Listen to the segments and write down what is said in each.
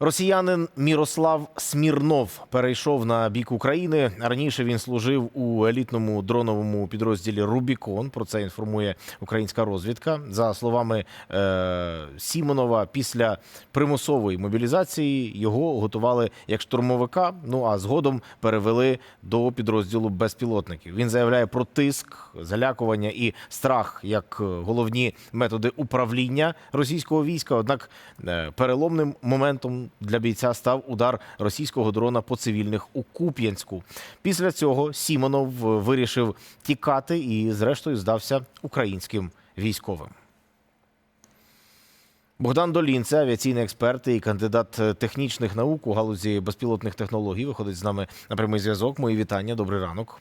Росіянин Мірослав Смірнов перейшов на бік України. Раніше він служив у елітному дроновому підрозділі Рубікон. Про це інформує українська розвідка. За словами е, Сімонова, після примусової мобілізації його готували як штурмовика. Ну а згодом перевели до підрозділу безпілотників. Він заявляє про тиск, залякування і страх як головні методи управління російського війська. Однак е, переломним моментом для бійця став удар російського дрона по цивільних у Куп'янську. Після цього Сімонов е, вирішив тікати і, зрештою, здався українським військовим. Богдан Долін, це авіаційний експерт і кандидат е, технічних наук у галузі безпілотних технологій. Виходить з нами на прямий зв'язок. Мої вітання. Добрий ранок.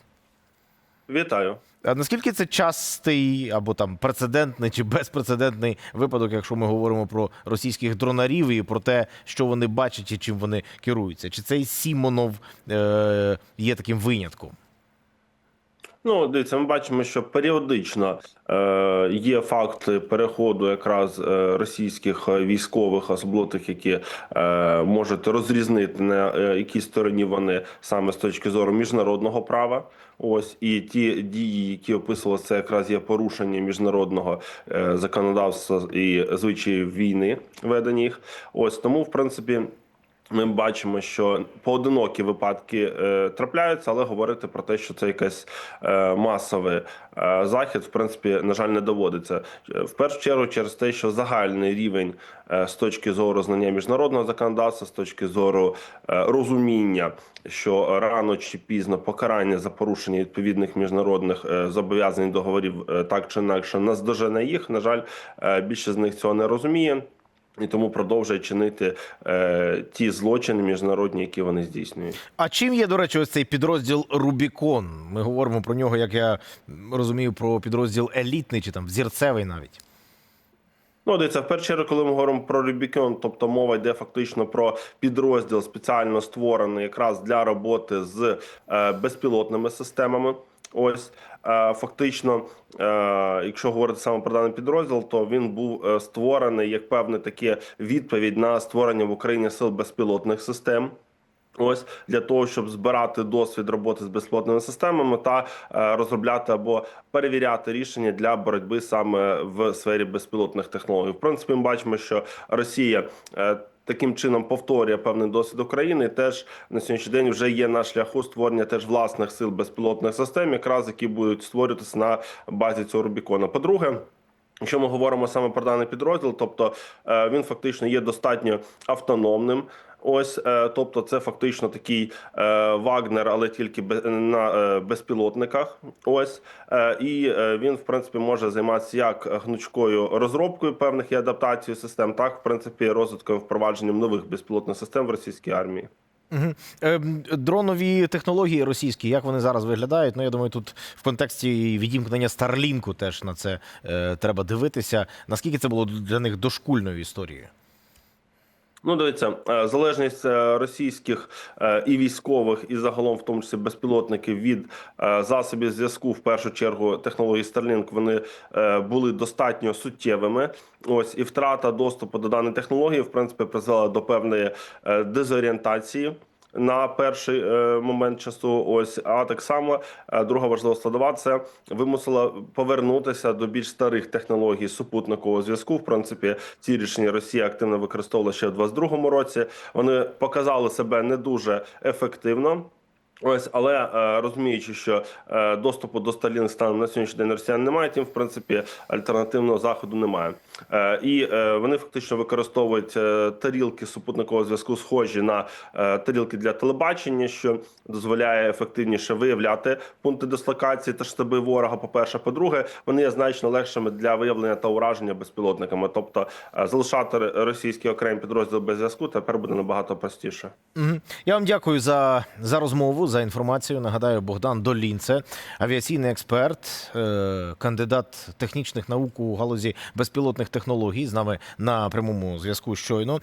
Вітаю. А наскільки це частий або там прецедентний чи безпрецедентний випадок, якщо ми говоримо про російських дронарів і про те, що вони бачать і чим вони керуються? Чи цей Сімонов е, є таким винятком? Ну, дивіться, ми бачимо, що періодично е, є факти переходу якраз е, російських військових, особливо тих, які е, можуть розрізнити на е, якій стороні вони саме з точки зору міжнародного права. Ось і ті дії, які описувалися, це якраз є порушення міжнародного е, законодавства і звичаїв війни ведення їх. Ось тому, в принципі. Ми бачимо, що поодинокі випадки е, трапляються, але говорити про те, що це якийсь е, масовий е, захід, в принципі, на жаль, не доводиться. Е, В першу чергу, через те, що загальний рівень е, з точки зору знання міжнародного законодавства, з точки зору е, розуміння, що рано чи пізно покарання за порушення відповідних міжнародних е, зобов'язань договорів е, так чи інакше наздожене їх. На жаль, е, більше з них цього не розуміє. І тому продовжує чинити е, ті злочини міжнародні, які вони здійснюють. А чим є, до речі, ось цей підрозділ Рубікон? Ми говоримо про нього, як я розумію, про підрозділ елітний чи там взірцевий навіть. Ну, дивіться, в першу чергу, коли ми говоримо про Рубікон, тобто мова йде фактично про підрозділ спеціально створений якраз для роботи з е, безпілотними системами. Ось фактично, е, якщо говорити саме про даний підрозділ, то він був е, створений як певне таке відповідь на створення в Україні сил безпілотних систем. Ось для того, щоб збирати досвід роботи з безпілотними системами та е, розробляти або перевіряти рішення для боротьби саме в сфері безпілотних технологій. В принципі, ми бачимо, що Росія. Таким чином повторює певний досвід України. І Теж на сьогоднішній день вже є на шляху створення теж власних сил безпілотних систем, якраз які будуть створюватися на базі цього Рубікона. По-друге, Якщо ми говоримо саме про даний підрозділ, тобто е, він фактично є достатньо автономним. Ось, е, тобто, це фактично такий е, Вагнер, але тільки на е, безпілотниках. Ось і він, в принципі, може займатися як гнучкою розробкою певних і адаптацією систем, так в принципі розвитком впровадженням нових безпілотних систем в російській армії. Угу. Дронові технології російські, як вони зараз виглядають? Ну, я думаю, тут в контексті відімкнення Старлінку теж на це е, треба дивитися. Наскільки це було для них дошкульною історією? Ну, дивіться, е, залежність е, російських е, і військових, і загалом, в тому числі безпілотників від засобів зв'язку, в першу чергу технології Starlink, вони були достатньо суттєвими. Ось і втрата доступу до даної технології, в принципі, призвела до певної дезорієнтації. На перший е, момент часу, ось а так само е, друга важлива складова це вимусила повернутися до більш старих технологій супутникового зв'язку. В принципі, ці рішення Росія активно використовувала ще в 22-му році. Вони показали себе не дуже ефективно. Ось, але е, розуміючи, що е, доступу до Starlink станом на сьогоднішній день росіян немає, тим в принципі альтернативного заходу немає. Е, і вони фактично використовують тарілки супутникового зв'язку, схожі на тарілки для телебачення, що дозволяє ефективніше виявляти пункти дислокації та штаби ворога. По перше, по-друге, вони є значно легшими для виявлення та ураження безпілотниками. Тобто залишати російські окремі підрозділи без зв'язку тепер буде набагато простіше. Я вам дякую за, за розмову, за інформацією, Нагадаю, Богдан Долінце, авіаційний експерт, е, кандидат технічних наук у галузі безпілотних технологій. З нами на прямому зв'язку щойно.